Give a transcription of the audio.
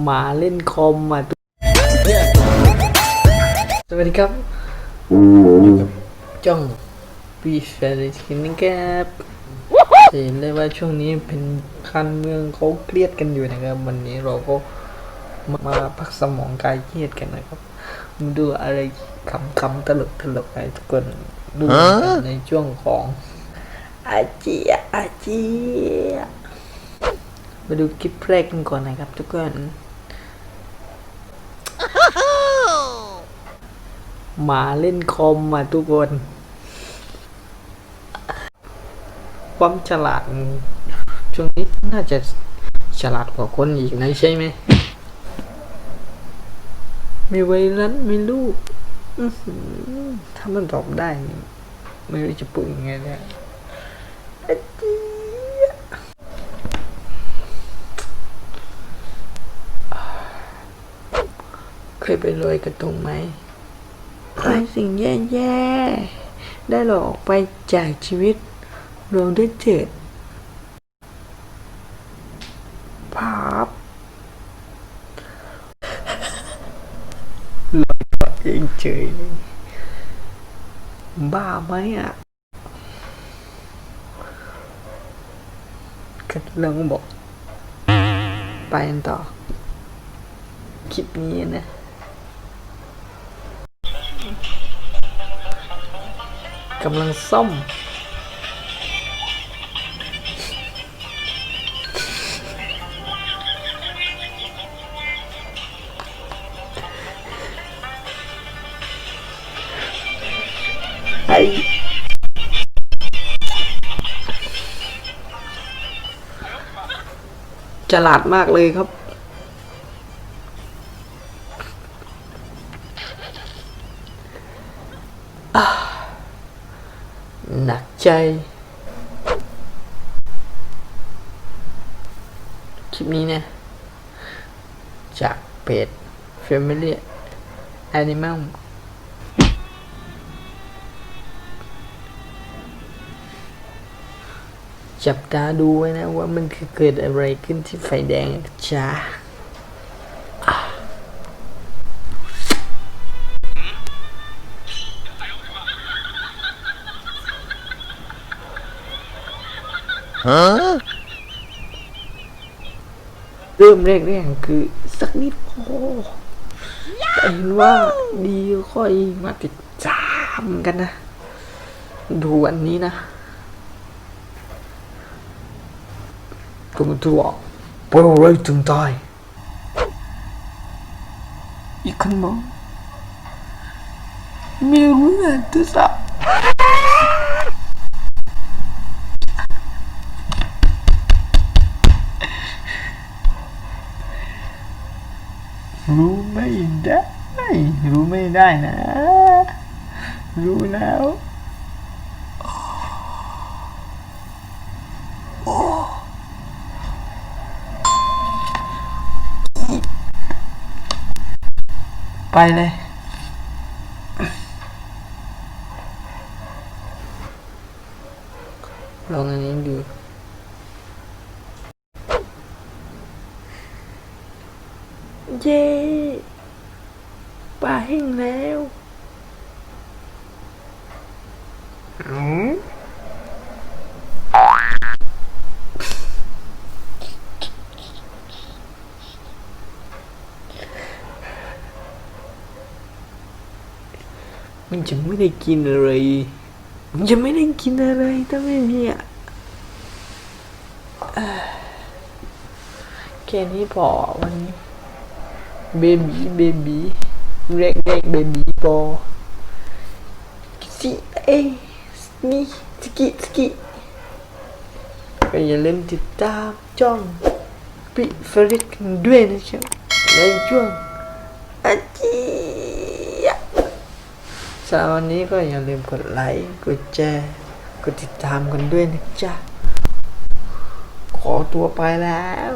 หมาเล่นคอมมาทุกสวัสดีครับจ้องปีเฟรชินนะครับจะเห็นเลยว่าช่วงนี้เป็นการเมืองเขาเครียดกันอยู่นะครับ วันนี้เราก็มาพักสมองกายเครียดกันนะครับมาดูอะไรคำๆตลกตลกๆให้ทุกคนดูในช่วงของอาเจียอาเจีย มาดูคลิปแรกกันก่อนนะครับทุกคนหมาเล่นคอมมาทุกคน ความฉลาด ช่วงนี้น่าจะฉลาดกว่าคนอีกนะใช่ไหม มีไวรัสมีลูกถ้ามันตอบได้ ไม่รู้จะพูดยังไงแล้วอาเจีย เคยไปลอยกระทงไหมไอ้สิ่งแย่ๆ ได้หลอกออกไปจากชีวิตรวมด้วยเจ็ดภาพลอยตัวเองเฉยเลยบ้าไหมอะกำลังบอก ไปกันต่อ คลิปนี้นะ กำลังซ่อม ไอฉลาดมากเลยครับ หนักใจ คลิปนี้เนี่ยจากเพจ Family Animal จับตาดูไว้นะว่ามันคือเกิดอะไรขึ้นที่ไฟแดงจ้า เริ่มแรกๆคือสักนิดพอแต่เห็นว่าดีค่อยมาติดตามกันนะ ดูอันนี้นะก็มันตัวไปอะไรถึงตายอีกคนมองไม่รู้เรื่องที่สัก รู้ไม่ได้ รู้ไม่ได้นะ รู้แล้วไปเลย ลองอันนี้ดู เย้ปลาแห้งแล้วอืมมันจะไม่ได้กินอะไร มันจะไม่ได้กินอะไรถ้าไม่มีอะเอ้ยแค่นี้พอวันนี้ เบบีเบบีเล็กเล็กเบบีปอสิเอ้นี่สกิสกิก็อย่าลืมติดตามจ้องปิฟริกด้วยนะครับในช่วงอาจียะสำหรับวันนี้ก็อย่าลืมกดไลค์กดแชร์กดติดตามกันด้วยนะจ๊ะขอตัวไปแล้ว